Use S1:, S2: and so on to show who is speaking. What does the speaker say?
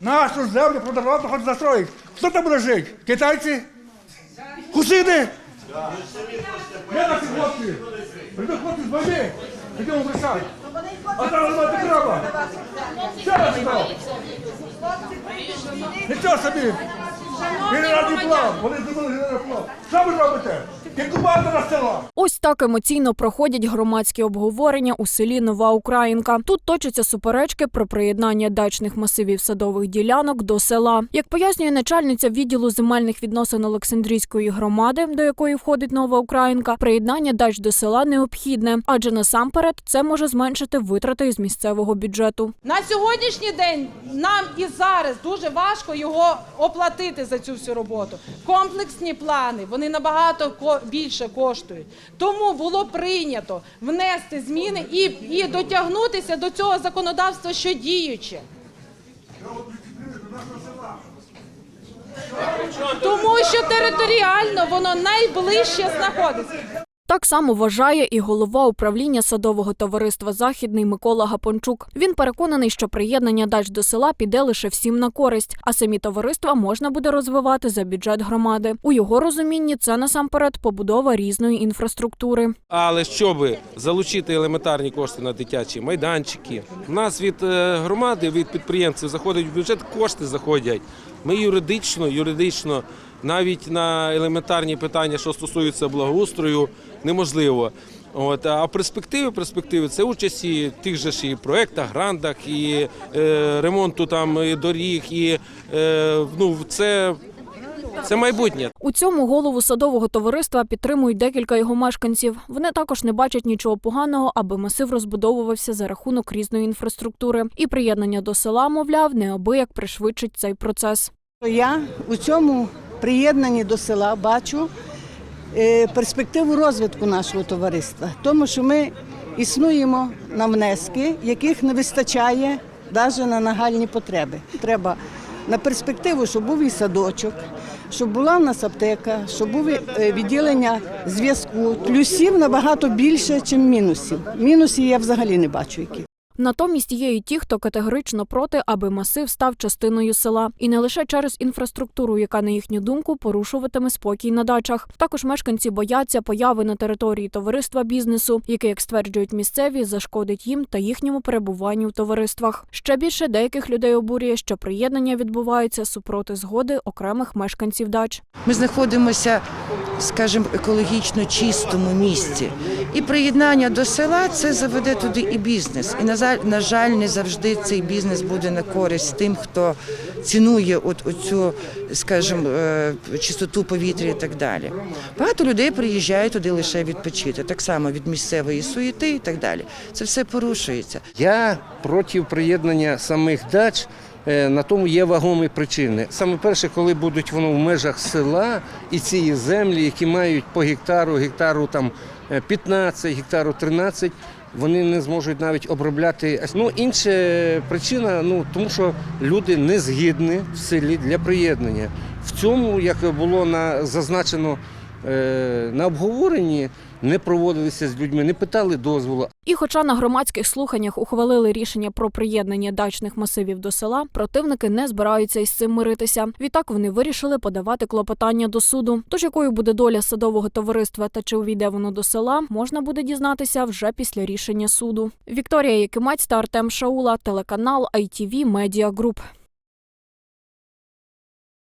S1: Нашу землю продавати, хоч застроїть. Хто там буде жити? Китайці? Хусиди? Де наші хлопці? Прийдуть хлопці з війни. Йдемо врішати. А там немає треба. Що я сказав? Нічого собі. Генеральний план. Вони зробили генеральний план. Що ви робите? Інкубатора села.
S2: Ось так емоційно проходять громадські обговорення у селі Нова Українка. Тут точаться суперечки про приєднання дачних масивів садових ділянок до села. Як пояснює начальниця відділу земельних відносин Олександрійської громади, до якої входить Нова Українка, приєднання дач до села необхідне, адже насамперед це може зменшити витрати із місцевого бюджету.
S3: На сьогоднішній день нам і зараз дуже важко його оплатити за цю всю роботу. Комплексні плани вони набагато більше коштують. Тому було прийнято внести зміни і, і дотягнутися до цього законодавства, що діюче. Тому що територіально воно найближче знаходиться.
S2: Так само вважає і голова управління садового товариства Західний Микола Гапончук. Він переконаний, що приєднання дач до села піде лише всім на користь, а самі товариства можна буде розвивати за бюджет громади. У його розумінні це насамперед побудова різної інфраструктури.
S4: Але щоб залучити елементарні кошти на дитячі майданчики, в нас від е, громади, від підприємців заходить в бюджет, кошти заходять. Ми юридично, юридично, навіть на елементарні питання, що стосуються благоустрою, неможливо. От, а перспективи, перспективи це участь і тих же ж і проектах, грантах, і е, ремонту там і доріг, і е, ну це, це майбутнє.
S2: У цьому голову садового товариства підтримують декілька його мешканців. Вони також не бачать нічого поганого, аби масив розбудовувався за рахунок різної інфраструктури. І приєднання до села, мовляв, неабияк пришвидшить цей процес.
S5: Я у цьому приєднанні до села бачу перспективу розвитку нашого товариства, тому що ми існуємо на внески, яких не вистачає навіть на нагальні потреби. Треба на перспективу, щоб був і садочок, щоб була в нас аптека, щоб було е, відділення зв'язку. Плюсів набагато більше, ніж мінусів. Мінусів я взагалі не бачу яких.
S2: Натомість є і ті, хто категорично проти, аби масив став частиною села, і не лише через інфраструктуру, яка на їхню думку порушуватиме спокій на дачах. Також мешканці бояться появи на території товариства бізнесу, який, як стверджують місцеві, зашкодить їм та їхньому перебуванню в товариствах. Ще більше деяких людей обурює, що приєднання відбувається супроти згоди окремих мешканців дач.
S6: Ми знаходимося, скажімо, екологічно чистому місці. І приєднання до села це заведе туди і бізнес. І на жаль, не завжди цей бізнес буде на користь тим, хто цінує от оцю, скажімо, е, чистоту повітря і так далі. Багато людей приїжджають туди лише відпочити, так само від місцевої суєти і так далі. Це все порушується.
S7: Я проти приєднання самих дач. Е, На тому є вагомі причини. Саме перше, коли будуть воно в межах села і ці землі, які мають по гектару, гектару там е, 15, гектару 13, вони не зможуть навіть обробляти. Ну, інша причина, ну тому що люди не згідні в селі для приєднання. В цьому, як було на зазначено е, на обговоренні, не проводилися з людьми, не питали дозволу.
S2: І, хоча на громадських слуханнях ухвалили рішення про приєднання дачних масивів до села, противники не збираються із цим миритися. Відтак вони вирішили подавати клопотання до суду. Тож якою буде доля садового товариства та чи увійде воно до села, можна буде дізнатися вже після рішення суду. Вікторія Якимець та Артем Шаула, телеканал ITV Media Group.